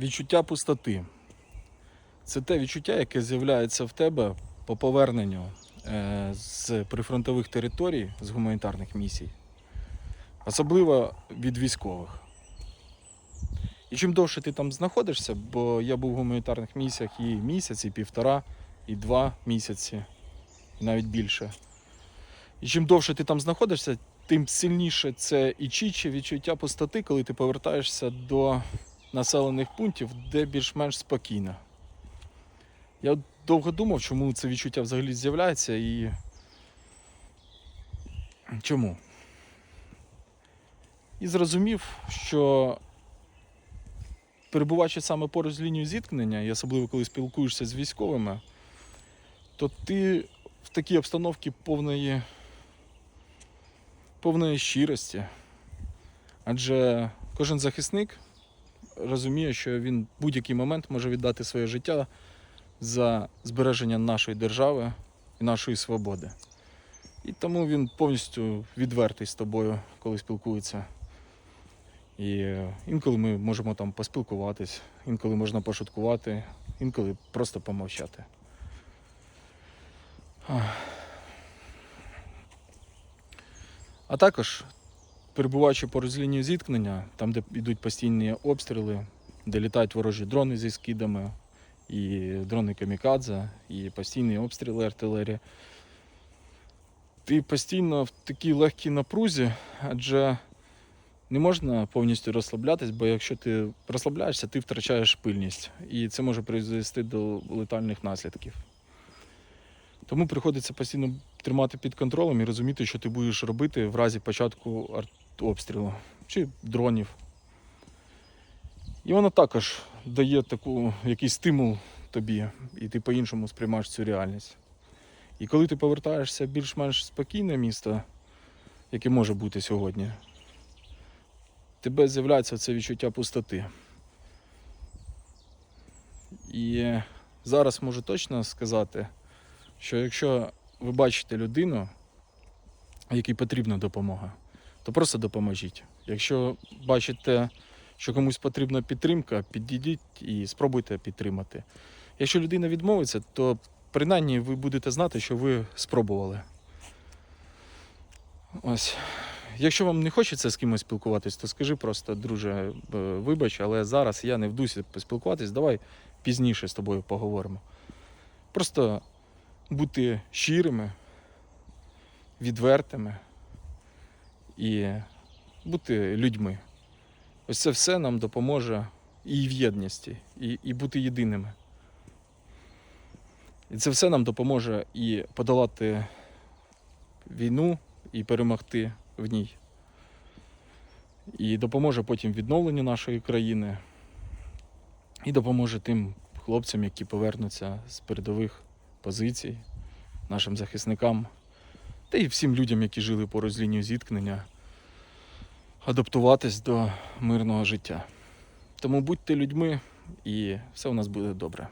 Відчуття пустоти. Це те відчуття, яке з'являється в тебе по поверненню е, з прифронтових територій, з гуманітарних місій, особливо від військових. І чим довше ти там знаходишся, бо я був в гуманітарних місіях і місяць, і півтора, і два місяці, і навіть більше. І чим довше ти там знаходишся, тим сильніше це і чіче відчуття пустоти, коли ти повертаєшся до населених пунктів, де більш-менш спокійно. Я довго думав, чому це відчуття взагалі з'являється і чому. І зрозумів, що перебуваючи саме поруч з лінією зіткнення, і особливо коли спілкуєшся з військовими, то ти в такій обстановці повної, повної щирості. Адже кожен захисник розуміє, що він в будь-який момент може віддати своє життя за збереження нашої держави і нашої свободи. І тому він повністю відвертий з тобою, коли спілкується. І е, інколи ми можемо там поспілкуватись, інколи можна пошуткувати, інколи просто помовчати. А також, перебуваючи поруч з лінією зіткнення, там, де йдуть постійні обстріли, де літають ворожі дрони зі скидами, і дрони камікадзе, і постійні обстріли артилерії. Ти постійно в такій легкій напрузі, адже не можна повністю розслаблятись, бо якщо ти розслабляєшся, ти втрачаєш пильність. І це може призвести до летальних наслідків. Тому приходиться постійно тримати під контролем і розуміти, що ти будеш робити в разі початку артобстрілу чи дронів. І воно також дає таку, якийсь стимул тобі, і ти по-іншому сприймаєш цю реальність. І коли ти повертаєшся більш-менш спокійне місто, яке може бути сьогодні, тебе з'являється це відчуття пустоти. І зараз можу точно сказати, що якщо ви бачите людину, якій потрібна допомога, то просто допоможіть. Якщо бачите, що комусь потрібна підтримка, підійдіть і спробуйте підтримати. Якщо людина відмовиться, то принаймні ви будете знати, що ви спробували. Ось. Якщо вам не хочеться з кимось спілкуватись, то скажи просто, друже, е, вибач, але зараз я не в дусі поспілкуватись, давай пізніше з тобою поговоримо. Просто бути щирими, відвертими і бути людьми. Ось це все нам допоможе і в єдності, і, і бути єдиними. І це все нам допоможе і подолати війну, і перемогти в ній. І допоможе потім відновленню нашої країни, і допоможе тим хлопцям, які повернуться з передових позицій, нашим захисникам, та й всім людям, які жили поруч з лінією зіткнення, адаптуватись до мирного життя. Тому будьте людьми, і все у нас буде добре.